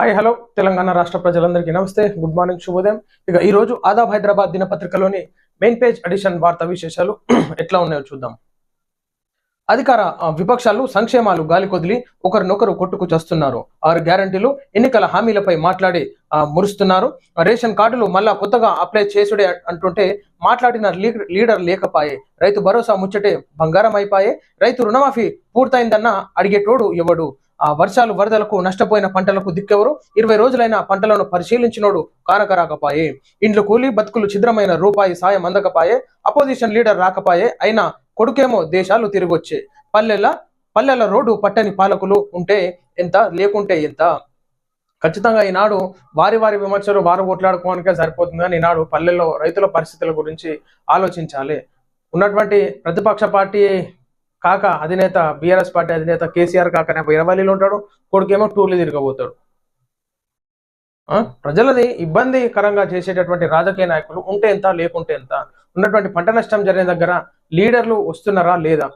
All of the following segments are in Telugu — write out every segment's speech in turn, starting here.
హాయ్ హలో తెలంగాణ రాష్ట్ర ప్రజలందరికీ నమస్తే. గుడ్ మార్నింగ్ శుభోదయం. ఇక ఈ రోజు ఆదాబ్ హైదరాబాద్ దినపత్రికలోని మెయిన్ పేజ్ అడిషన్ వార్తా విశేషాలు ఎట్లా ఉన్నాయో చూద్దాం. అధికార విపక్షాలు సంక్షేమాలు గాలి కొదిలి ఒకరినొకరు కొట్టుకు చేస్తున్నారు. ఆరు గ్యారంటీలు ఎన్నికల హామీలపై మాట్లాడి మురుస్తున్నారు. రేషన్ కార్డులు మళ్ళా కొత్తగా అప్లై చేసుడే అంటుంటే మాట్లాడిన లీడర్ లేకపాయే. రైతు భరోసా ముచ్చటే బంగారం అయిపాయే. రైతు రుణమాఫీ పూర్తయిందన్న అడిగేటోడు ఎవడు? వర్షాలు వరదలకు నష్టపోయిన పంటలకు దిక్కెవరు? ఇరవై రోజులైన పంటలను పరిశీలించినోడు కానకరాకపాయే ఇండ్లు కూలి బతుకులు ఛిద్రమైన రూపాయి సాయం అందకపాయే. అపోజిషన్ లీడర్ రాకపాయే. అయినా కొడుకేమో దేశాలు తిరిగొచ్చే. పల్లెల పల్లెల రోడ్డు పట్టని పాలకులు ఉంటే ఎంత లేకుంటే ఎంత? ఖచ్చితంగా ఈనాడు వారి వారి విమర్శలు వారు కొట్లాడుకోవడానికే సరిపోతుంది కానీ ఈనాడు పల్లెల్లో రైతుల పరిస్థితుల గురించి ఆలోచించాలి. ఉన్నటువంటి ప్రతిపక్ష పార్టీ కాక అధినేత బీఆర్ఎస్ పార్టీ అధినేత కేసీఆర్ కాకనే ఇరవైలో ఉంటాడు కొడుకేమో టూర్లు తిరగబోతాడు. ఆ? ప్రజలది ఇబ్బందికరంగా చేసేటటువంటి రాజకీయ నాయకులు ఉంటే ఎంత లేకుంటే ఎంత? ఉన్నటువంటి పంట నష్టం జరిగిన దగ్గర లీడర్లు వస్తున్నారా లేదా?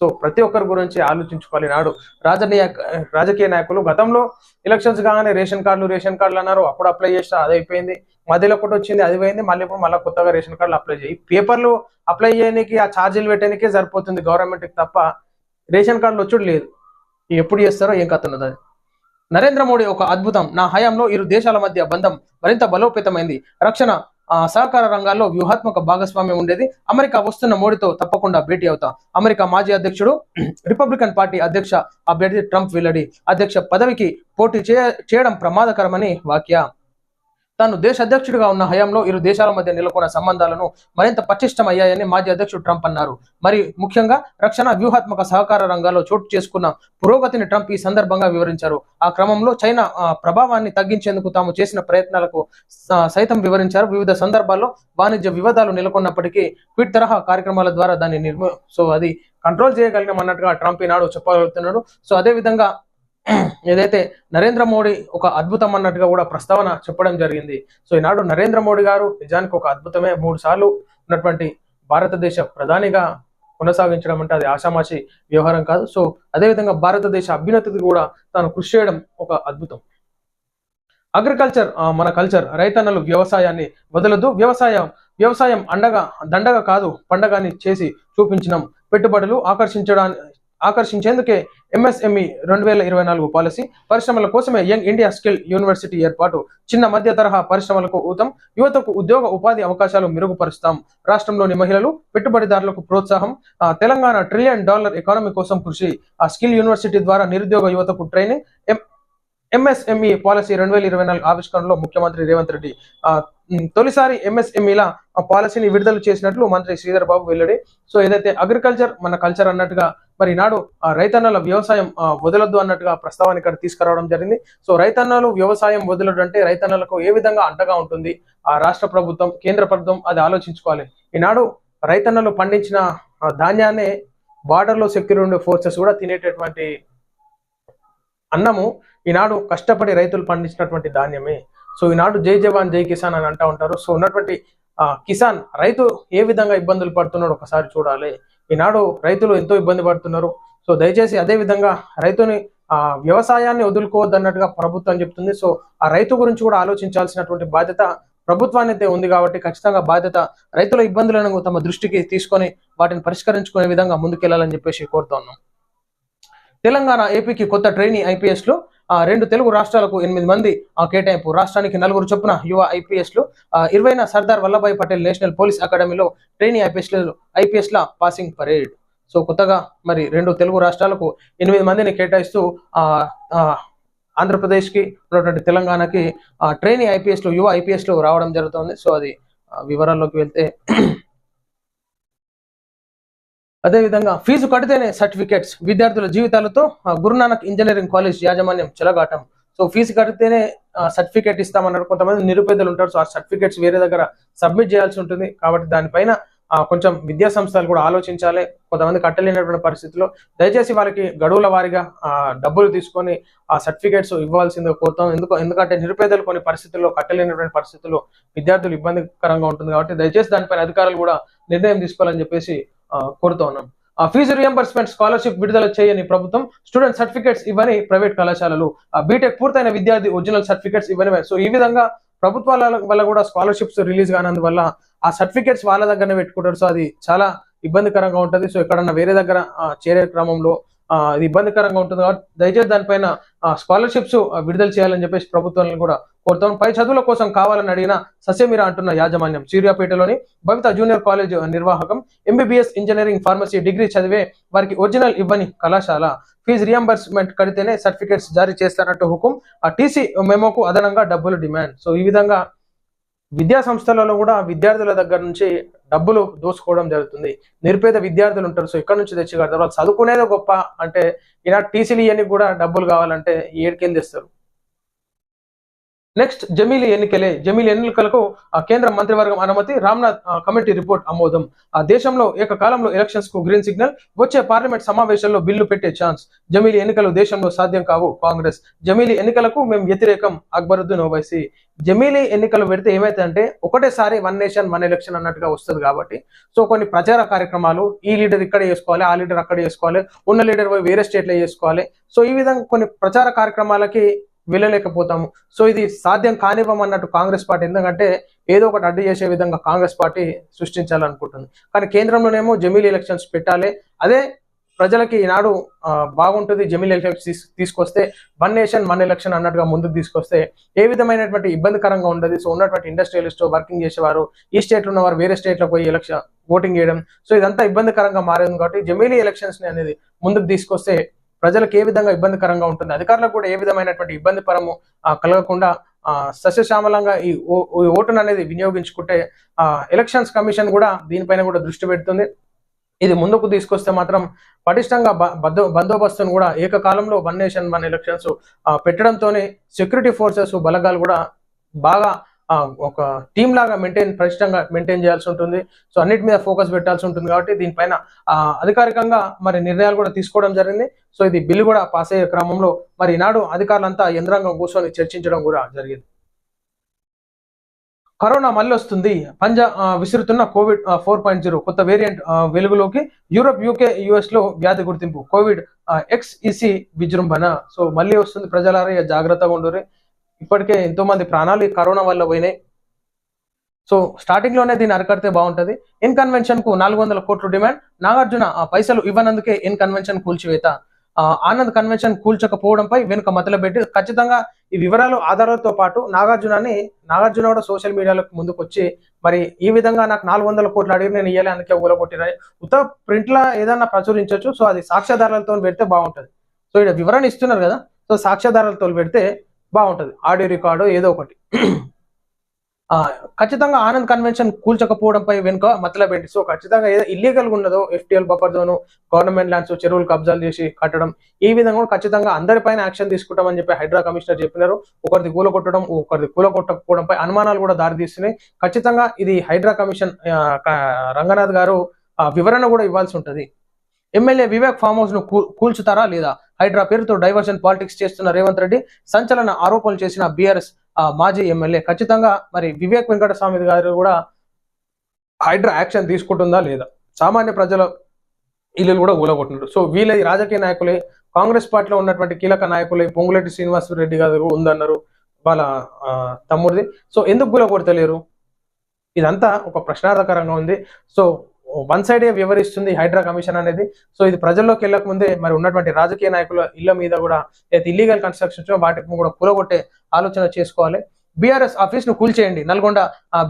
సో ప్రతి ఒక్కరి గురించి ఆలోచించుకోవాలి. నాడు రాజకీయ రాజకీయ నాయకులు గతంలో ఎలక్షన్స్ కాగానే రేషన్ కార్డులు రేషన్ కార్డులు అన్నారు. అప్పుడు అప్లై చేసిన అది అయిపోయింది. మధ్యలో ఒకటి వచ్చింది అది పోయింది. మళ్ళీ ఇప్పుడు మళ్ళీ కొత్తగా రేషన్ కార్డులు అప్లై చేయి. పేపర్లు అప్లై చేయడానికి ఆ ఛార్జీలు పెట్టడానికే సరిపోతుంది గవర్నమెంట్కి తప్ప. రేషన్ కార్డులు వచ్చుడు లేదు. ఎప్పుడు చేస్తారో ఏం కథ ఉన్నది అది? నరేంద్ర మోడీ ఒక అద్భుతం. నా హయాంలో ఇరు దేశాల మధ్య బంధం మరింత బలోపేతమైంది. రక్షణ సహకార రంగాల్లో వ్యూహాత్మక భాగస్వామ్యం ఉండేది. అమెరికా వస్తున్న మోడీతో తప్పకుండా భేటీ అవుతా. అమెరికా మాజీ అధ్యక్షుడు రిపబ్లికన్ పార్టీ అధ్యక్ష అభ్యర్థి ట్రంప్ వెల్లడి. అధ్యక్ష పదవికి పోటీ చేయ- చేయడం ప్రమాదకరమని వాక్య. తాను దేశ అధ్యక్షుడిగా ఉన్న హయాంలో ఇరు దేశాల మధ్య నెలకొన్న సంబంధాలను మరింత పటిష్టమయ్యాయని మాజీ అధ్యక్షుడు ట్రంప్ అన్నారు. మరి ముఖ్యంగా రక్షణ వ్యూహాత్మక సహకార రంగాల్లో చోటు చేసుకున్న పురోగతిని ట్రంప్ ఈ సందర్భంగా వివరించారు. ఆ క్రమంలో చైనా ప్రభావాన్ని తగ్గించేందుకు తాము చేసిన ప్రయత్నాలకు సైతం వివరించారు. వివిధ సందర్భాల్లో వాణిజ్య వివాదాలు నెలకొన్నప్పటికీ ట్వీట్ తరహా కార్యక్రమాల ద్వారా దాన్ని నిర్మ సో అది కంట్రోల్ చేయగలిగాం అన్నట్టుగా ట్రంప్ ఈనాడు చెప్పగలుగుతున్నాడు. సో అదే విధంగా ఏదైతే నరేంద్ర మోడీ ఒక అద్భుతం అన్నట్టుగా కూడా ప్రస్తావన చెప్పడం జరిగింది. సో ఈనాడు నరేంద్ర మోడీ గారు నిజానికి ఒక అద్భుతమే. మూడు సార్లు ఉన్నటువంటి భారతదేశ ప్రధానిగా కొనసాగించడం అంటే అది ఆషామాషి వ్యవహారం కాదు. సో అదేవిధంగా భారతదేశ అభ్యున్నతికి కూడా తాను కృషి చేయడం ఒక అద్భుతం. అగ్రికల్చర్ మన కల్చర్ రైతన్నలు వ్యవసాయాన్ని వదలదు వ్యవసాయం వ్యవసాయం అండగా దండగా కాదు పండగని చేసి చూపించినాం. పెట్టుబడులు ఆకర్షించడానికి ఆకర్షించేందుకే ఎంఎస్ఎంఈ రెండు వేల ఇరవై నాలుగు పాలసీ పరిశ్రమల కోసమే యంగ్ ఇండియా స్కిల్ యూనివర్సిటీ ఏర్పాటు. చిన్న మధ్య తరహా పరిశ్రమలకు ఊతం యువతకు ఉద్యోగ ఉపాధి అవకాశాలు మెరుగుపరుస్తాం. రాష్ట్రంలోని మహిళలు పెట్టుబడిదారులకు ప్రోత్సాహం తెలంగాణ ట్రిలియన్ డాలర్ ఎకానమీ కోసం కృషి. ఆ స్కిల్ యూనివర్సిటీ ద్వారా నిరుద్యోగ యువతకు ట్రైనింగ్ ఎం- ఎంఎస్ఎంఈ పాలసీ రెండు వేల ఇరవై నాలుగు ఆవిష్కరణలో ముఖ్యమంత్రి రేవంత్ రెడ్డి తొలిసారి ఎంఎస్ఎంఈల పాలసీని విడుదల చేసినట్లు మంత్రి శ్రీధర్ బాబు వెల్లడి. సో ఏదైతే అగ్రికల్చర్ మన కల్చర్ అన్నట్టుగా మరి నాడు ఆ, రైతన్నల వ్యవసాయం వదలొద్దు అన్నట్టుగా ప్రస్తావన ఇక్కడ తీసుకురావడం జరిగింది. సో రైతన్నలు వ్యవసాయం వదలడు అంటే రైతన్నలకు ఏ విధంగా అండగా ఉంటుంది? ఆ రాష్ట్ర ప్రభుత్వం కేంద్ర ప్రభుత్వం అది ఆలోచించుకోవాలి. ఈనాడు రైతన్నలు పండించిన ధాన్యాన్ని బార్డర్లో సెక్యూర్ ఉండే ఫోర్సెస్ కూడా తినేటటువంటి అన్నము ఈనాడు కష్టపడి రైతులు పండించినటువంటి ధాన్యమే. సో ఈనాడు జై జవాన్ జై కిసాన్ అని అంటూ ఉంటారు. సో ఉన్నటువంటి కిసాన్ రైతు ఏ విధంగా ఇబ్బందులు పడుతున్నాడు ఒకసారి చూడాలి. ఈనాడు రైతులు ఎంతో ఇబ్బంది పడుతున్నారు. సో దయచేసి అదే విధంగా రైతుని ఆ వ్యవసాయాన్ని వదులుకోవద్దన్నట్టుగా ప్రభుత్వం చెప్తుంది. సో ఆ రైతు గురించి కూడా ఆలోచించాల్సినటువంటి బాధ్యత ప్రభుత్వానికి ఉంది కాబట్టి ఖచ్చితంగా బాధ్యత రైతుల ఇబ్బందులను తమ దృష్టికి తీసుకొని వాటిని పరిష్కరించుకునే విధంగా ముందుకెళ్ళాలని చెప్పేసి కోరుతా ఉన్నాం. తెలంగాణ ఏపీకి కొత్త ట్రైనీ ఐపీఎస్లో రెండు తెలుగు రాష్ట్రాలకు ఎనిమిది మంది ఆ, కేటాయింపు. రాష్ట్రానికి నలుగురు చొప్పున యువ ఐపీఎస్లు ఇరవైన సర్దార్ వల్లభాయ్ పటేల్ నేషనల్ పోలీస్ అకాడమీలో ట్రైనింగ్ ఐపీఎస్లు ఐపీఎస్ల ల పాసింగ్ పరేడ్. సో కొత్తగా మరి రెండు తెలుగు రాష్ట్రాలకు ఎనిమిది మందిని కేటాయిస్తూ ఆ ఆంధ్రప్రదేశ్కి ఉన్నటువంటి తెలంగాణకి ట్రైనింగ్ ఐపీఎస్లు యువ ఐపీఎస్లు రావడం జరుగుతుంది. సో అది వివరాల్లోకి వెళ్తే అదేవిధంగా ఫీజు కడితేనే సర్టిఫికేట్స్ విద్యార్థుల జీవితాలతో ఆ, గురునానక్ ఇంజనీరింగ్ కాలేజ్ యాజమాన్యం చెలగాటం. సో ఫీజు కడితేనే సర్టిఫికేట్ ఇస్తామన్నారు కొంతమంది నిరుపేదలు ఉంటారు. సో ఆ సర్టిఫికేట్స్ వేరే దగ్గర సబ్మిట్ చేయాల్సి ఉంటుంది. కాబట్టి దానిపైన కొంచెం విద్యా సంస్థలు కూడా ఆలోచించాలి. కొంతమంది కట్టలేనటువంటి పరిస్థితిలో దయచేసి వాళ్ళకి గడువుల వారిగా డబ్బులు తీసుకొని ఆ సర్టిఫికేట్స్ ఇవ్వాల్సిందిగా కోరుతాం. ఎందుకు ఎందుకంటే నిరుపేదలు కొన్ని పరిస్థితుల్లో కట్టలేనటువంటి పరిస్థితుల్లో విద్యార్థులు ఇబ్బందికరంగా ఉంటుంది. కాబట్టి దయచేసి దానిపైన అధికారులు కూడా నిర్ణయం తీసుకోవాలని చెప్పేసి కోరుతా ఉన్నాం. ఆ, ఫీజు రియంబర్స్మెంట్ స్కాలర్షిప్ విడుదల చేయని ప్రభుత్వం స్టూడెంట్ సర్టిఫికేట్స్ ఇవ్వని ప్రైవేట్ కళాశాలలు. బీటెక్ పూర్తయిన విద్యార్థి ఒరిజినల్ సర్టిఫికేట్స్ ఇవ్వని సో ఈ విధంగా ప్రభుత్వాల వల్ల కూడా స్కాలర్షిప్స్ రిలీజ్ కానందువల్ల ఆ సర్టిఫికేట్స్ వాళ్ళ దగ్గరనే పెట్టుకుంటారు. సో అది చాలా ఇబ్బందికరంగా ఉంటుంది. సో ఎక్కడన్నా వేరే దగ్గర చేరే క్రమంలో ఇది ఇబ్బందికరంగా ఉంటుంది కాబట్టి దయచేసి దానిపైన స్కాలర్షిప్స్ విడుదల చేయాలని చెప్పేసి ప్రభుత్వాలను కూడా కోరుతాం. పై చదువుల కోసం కావాలని అడిగిన ససేమిరా అంటున్న యాజమాన్యం సూర్యాపేటలోని భవిత జూనియర్ కాలేజ్ నిర్వాహకం ఎంబీబీఎస్ ఇంజనీరింగ్ ఫార్మసీ డిగ్రీ చదివే వారికి ఒరిజినల్ ఇవ్వని కళాశాల ఫీజు రియంబర్స్మెంట్ కడితేనే సర్టిఫికేట్స్ జారీ చేస్తారంటూ హుకుం. ఆ టీసీ మెమోకు అదనంగా డబ్బులు డిమాండ్. సో ఈ విధంగా విద్యా సంస్థలలో కూడా విద్యార్థుల దగ్గర నుంచి డబ్బులు దోసుకోవడం జరుగుతుంది. నిరుపేద విద్యార్థులు ఉంటారు. సో ఇక్కడ నుంచి తెచ్చి కడతారు? వాళ్ళు చదువుకునేదే గొప్ప అంటే ఇలా టీసీలు ఇవన్నీ కూడా డబ్బులు కావాలంటే ఏడుకేం తెస్తారు? నెక్స్ట్ జమీలి ఎన్నికలే. జమీలి ఎన్నికలకు కేంద్ర మంత్రివర్గం అనుమతి రామ్నాథ్ కమిటీ రిపోర్ట్ ఆమోదం. ఆ దేశంలో ఏకకాలంలో ఎలక్షన్స్కు గ్రీన్ సిగ్నల్ వచ్చే పార్లమెంట్ సమావేశంలో బిల్లు పెట్టే ఛాన్స్ జమీలి ఎన్నికలు దేశంలో సాధ్యం కావు కాంగ్రెస్. జమీలి ఎన్నికలకు మేము వ్యతిరేకం అక్బరుద్దీన్ ఓవైసీ. జమీలి ఎన్నికలు పెడితే ఏమైతుందంటే ఒకటేసారి వన్ నేషన్ వన్ ఎలక్షన్ అన్నట్టుగా వస్తుంది కాబట్టి సో కొన్ని ప్రచార కార్యక్రమాలు ఈ లీడర్ ఇక్కడ చేసుకోవాలి ఆ లీడర్ అక్కడ చేసుకోవాలి ఉన్న లీడర్ వేరే స్టేట్లో చేసుకోవాలి. సో ఈ విధంగా కొన్ని ప్రచార కార్యక్రమాలకి వెళ్ళలేకపోతాము. సో ఇది సాధ్యం కానివ్వమన్నట్టు కాంగ్రెస్ పార్టీ. ఎందుకంటే ఏదో ఒకటి అడ్డు చేసే విధంగా కాంగ్రెస్ పార్టీ సృష్టించాలనుకుంటుంది. కానీ కేంద్రంలోనేమో జమీల్ ఎలక్షన్స్ పెట్టాలి. అదే ప్రజలకి ఈనాడు బాగుంటుంది జమీల్ ఎలక్షన్స్ తీసుకొస్తే వన్ నేషన్ వన్ ఎలక్షన్ అన్నట్టుగా ముందుకు తీసుకొస్తే ఏ విధమైనటువంటి ఇబ్బందికరంగా ఉండదు. సో ఉన్నటువంటి ఇండస్ట్రియలిస్ట్ వర్కింగ్ చేసేవారు ఈ స్టేట్లో ఉన్నవారు వేరే స్టేట్లో పోయి ఎలక్షన్ ఓటింగ్ చేయడం. సో ఇదంతా ఇబ్బందికరంగా మారింది కాబట్టి జమీలీ ఎలక్షన్స్ని అనేది ముందుకు తీసుకొస్తే ప్రజలకు ఏ విధంగా ఇబ్బందికరంగా ఉంటుంది? అధికారులకు కూడా ఏ విధమైనటువంటి ఇబ్బంది పరము కలగకుండా సస్యశ్యామలంగా ఈ ఓ- ఈ ఓటును అనేది వినియోగించుకుంటే ఎలక్షన్స్ కమిషన్ కూడా దీనిపైన కూడా దృష్టి పెడుతుంది. ఇది ముందుకు తీసుకొస్తే మాత్రం పటిష్టంగా బ- బందోబస్తును కూడా ఏకకాలంలో వన్ నేషన్ వన్ ఎలక్షన్స్ పెట్టడంతోనే సెక్యూరిటీ ఫోర్సెస్ బలగాలు కూడా బాగా ఒక టీం లాగా మెయింటైన్ పరిష్టంగా మెయింటైన్ చేయాల్సి ఉంటుంది. సో అన్నిటి మీద ఫోకస్ పెట్టాల్సి ఉంటుంది కాబట్టి దీనిపైన అధికారికంగా మరి నిర్ణయాలు కూడా తీసుకోవడం జరిగింది. సో ఇది బిల్లు కూడా పాస్ అయ్యే క్రమంలో మరి ఈనాడు అధికారులంతా యంత్రాంగం కూర్చొని చర్చించడం కూడా జరిగింది. కరోనా మళ్ళీ వస్తుంది. పంజా విసురుతున్న కోవిడ్ ఫోర్ పాయింట్ జీరో కొత్త వేరియంట్ వెలుగులోకి యూరోప్ యూకే యుఎస్లో వ్యాధి గుర్తింపు కోవిడ్ ఎక్స్ఈసి విజృంభణ. సో మళ్ళీ వస్తుంది. ప్రజలారా జాగ్రత్తగా ఉండరు ఇప్పటికే ఎంతో మంది ప్రాణాలు ఈ కరోనా వల్ల పోయినాయి. సో స్టార్టింగ్లోనే దీన్ని అరికడితే బాగుంటది. ఇన్ కన్వెన్షన్కు నాలుగు వందల కోట్లు డిమాండ్ నాగార్జున ఆ పైసలు ఇవ్వనందుకే ఇన్ కన్వెన్షన్ కూల్చివేత. ఆనంద్ కన్వెన్షన్ కూల్చకపోవడంపై వెనుక మొదలుపెట్టి ఖచ్చితంగా ఈ వివరాలు ఆధారాలతో పాటు నాగార్జునని నాగార్జున కూడా సోషల్ మీడియాలో ముందుకు వచ్చి మరి ఈ విధంగా నాకు నాలుగు వందల కోట్లు అడిగి నేను ఇయ్యాలి అందుకే ఊలగొట్టినని ఉత్త ప్రింట్లో ఏదైనా ఏదన్నా ప్రచురించవచ్చు సో అది సాక్ష్యాధారాలతో పెడితే బాగుంటుంది. సో ఇక్కడ వివరణ ఇస్తున్నారు కదా. సో సాక్ష్యాధారాలతో పెడితే బాగుంటుంది. ఆడియో రికార్డు ఏదో ఒకటి. ఖచ్చితంగా ఆనంద్ కన్వెన్షన్ కూల్చకపోవడంపై వెనుక మతలబెట్టి సో ఖచ్చితంగా ఏదో ఇల్లీగల్ ఉన్నదో FTL buffer zone government lands చెరువులు కబ్జాలు చేసి కట్టడం ఈ విధంగా కూడా ఖచ్చితంగా అందరిపైన యాక్షన్ తీసుకుంటామని చెప్పి హైడ్రా కమిషనర్ చెప్పినారు. ఒకరిది కూలగొట్టడం ఒకరిది కూలగొట్టకపోవడంపై అనుమానాలు కూడా దారితీస్తున్నాయి ఖచ్చితంగా ఇది హైడ్రా కమిషన్ రంగనాథ్ గారు వివరణ కూడా ఇవ్వాల్సి ఉంటుంది. ఎమ్మెల్యే వివేక్ ఫామ్ హౌస్ను కూ- కూల్చుతారా లేదా? హైడ్రా పేరుతో డైవర్షన్ పాలిటిక్స్ చేస్తున్న రేవంత్ రెడ్డి సంచలన ఆరోపణలు చేసిన బీఆర్ఎస్ మాజీ ఎమ్మెల్యే. ఖచ్చితంగా మరి వివేక్ వెంకటస్వామి గారు కూడా హైడ్రా యాక్షన్ తీసుకుంటుందా లేదా? సామాన్య ప్రజల ఇల్లు కూడా ఊలగొట్టున్నారు సో వీళ్ళ రాజకీయ నాయకులే కాంగ్రెస్ పార్టీలో ఉన్నటువంటి కీలక నాయకులే పొంగులేటి శ్రీనివాస్ రెడ్డి గారు ఉందన్నారు వాళ్ళ తమ్ముడిది. సో ఎందుకు గులగొడతలేరు ఇదంతా ఒక ప్రశ్నార్థకరంగా ఉంది. సో వన్ సైడే వివరిస్తుంది హైడ్రా కమిషన్ అనేది. సో ఇది ప్రజల్లోకి వెళ్ళక ముందే మరి ఉన్నటువంటి రాజకీయ నాయకుల ఇళ్ళ మీద కూడా లేదా ఇల్లీగల్ కన్స్ట్రక్షన్స్ వాటిని కూడా కూలగొట్టే ఆలోచన చేసుకోవాలి. బీఆర్ఎస్ ఆఫీస్ను కూల్చేయండి నల్గొండ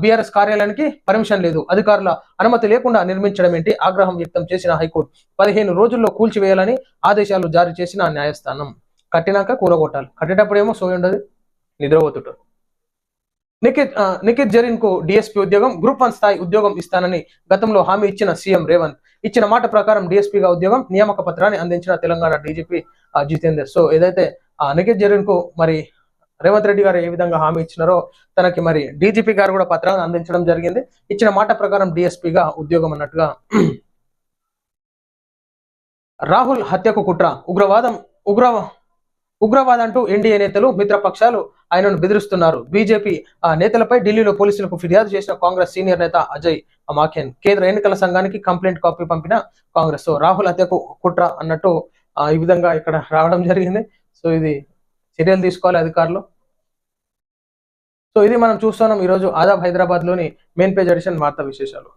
బీఆర్ఎస్ కార్యాలయానికి పర్మిషన్ లేదు. అధికారుల అనుమతి లేకుండా నిర్మించడం ఏంటి ఆగ్రహం వ్యక్తం చేసిన హైకోర్టు. పదిహేను రోజుల్లో కూల్చివేయాలని ఆదేశాలు జారీ చేసిన న్యాయస్థానం. కట్టినాక కూలగొట్టాలి. కట్టేటప్పుడేమో సోయి ఉండదు నిద్రపోతుంటారు. నిఖిత్ ఆ, నిఖిత్ జరీన్కు డిఎస్పీ ఉద్యోగం గ్రూప్ వన్ స్థాయి ఉద్యోగం ఇస్తానని గతంలో హామీ ఇచ్చిన సీఎం రేవంత్. ఇచ్చిన మాట ప్రకారం డిఎస్పీగా ఉద్యోగం నియామక పత్రాన్ని అందించిన తెలంగాణ డీజీపీ జితేందర్. సో ఏదైతే ఆ, నిఖిత్ జరీన్కు మరి రేవంత్ రెడ్డి గారు ఏ విధంగా హామీ ఇచ్చినారో తనకి మరి డీజీపీ గారు కూడా పత్రాన్ని అందించడం జరిగింది. ఇచ్చిన మాట ప్రకారం డిఎస్పీగా ఉద్యోగం అన్నట్టుగా రాహుల్ హత్యకు కుట్ర ఉగ్రవాదం ఉగ్ర ఉగ్రవాద అంటూ ఎన్డీఏ నేతలు మిత్రపక్షాలు ఆయనను బెదిరిస్తున్నారు. బీజేపీ ఆ నేతలపై ఢిల్లీలో పోలీసులకు ఫిర్యాదు చేసిన కాంగ్రెస్ సీనియర్ నేత అజయ్ మాకెన్ కేంద్ర ఎన్నికల సంఘానికి కంప్లైంట్ కాపీ పంపిన కాంగ్రెస్. సో రాహుల్ హత్యకు కుట్ర అన్నట్టు ఈ విధంగా ఇక్కడ రావడం జరిగింది. సో ఇది చర్యలు తీసుకోవాలి అధికారులు. సో ఇది మనం చూస్తున్నాం. ఈరోజు ఆదాబ్ హైదరాబాద్లోని మెయిన్ పేజ్ ఎడిషన్ వార్తా విశేషాలు.